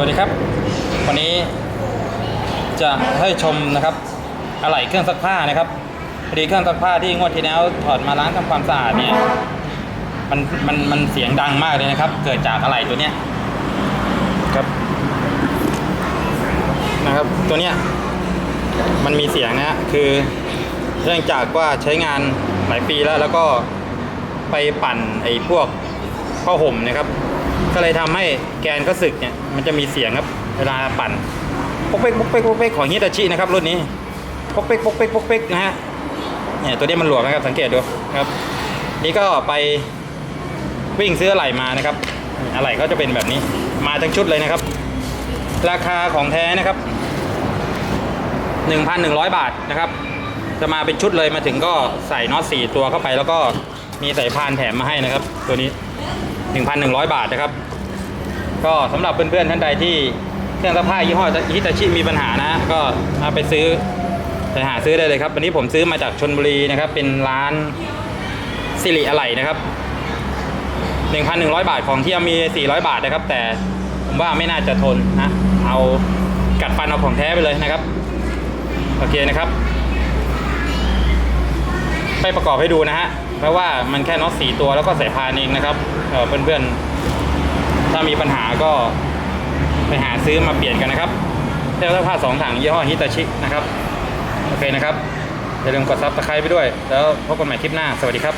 วัสดีครับ วันนี้จะให้ชมนะครับอะไหล่เครื่องซักผ้านะครับพอดีเครื่องซักผ้าที่งวดที่แล้วถอดมาล้างทำความสะอาดเนี่ยมันมันมันเสียงดังมากเลยนะครับ เกิดจากอะไหล่ตัวเนี้ยครับนะครับตัวเนี้ยมันมีเสียงนะฮะคือเนื่องจากว่าใช้งานหลายปีแล้วแล้วก็ไปปั่นไอ้พวกผ้าห่มนะครับ ก็เลยทำให้แกนก็สึกเนี่ยมันจะมีเสียงครับ เวลาปั่นปกเป๊กปกเป๊กปกเป๊กของฮิตาชินะครับรุ่นนี้ปกเป๊กปกเป๊กปกเป๊กนะฮะเนี่ยตัวนี้มันหลวมนะครับสังเกตดูครับ นี่ก็ไปวิ่งซื้ออะไหล่มานะครับอะไหล่ก็จะเป็นแบบนี้มาทั้งชุดเลยนะครับ ราคาของแท้นะครับ 1,100 บาทนะครับ จะมาเป็นชุดเลยมาถึงก็ใส่น็อต4ตัวเข้าไป แล้วก็มีสายพานแถมมาให้นะครับ ตัวนี้ 1,100 บาทนะครับ ก็สำหรับเพื่อนๆท่านใดที่เครื่องซักผ้ายี่ห้อฮิตาชิมีปัญหานะ ก็เอาไปซื้อไปหาซื้อได้เลยครับ วันนี้ผมซื้อมาจากชนบุรีนะครับ เป็นร้านสิริอะไหล่นะครับ 1,100 บาทของที่มี 400 บาทนะครับ แต่ผมว่าไม่น่าจะทนนะ เอากัดฟันเอาของแท้ไปเลยนะครับ โอเคนะครับ ไปประกอบให้ดูนะฮะเพราะว่ามันแค่น็อตสี่ตัวแล้วก็สายพานเองนะครับเออเพื่อนๆ ถ้ามีปัญหาก็ไปหาซื้อมาเปลี่ยนกันนะครับเสื้อผ้าสองถังยี่ห้อฮิตาชินะครับ โอเคนะครับ อย่าลืมกดซับสไครต์ไปด้วย แล้วพบกันใหม่คลิปหน้า สวัสดีครับ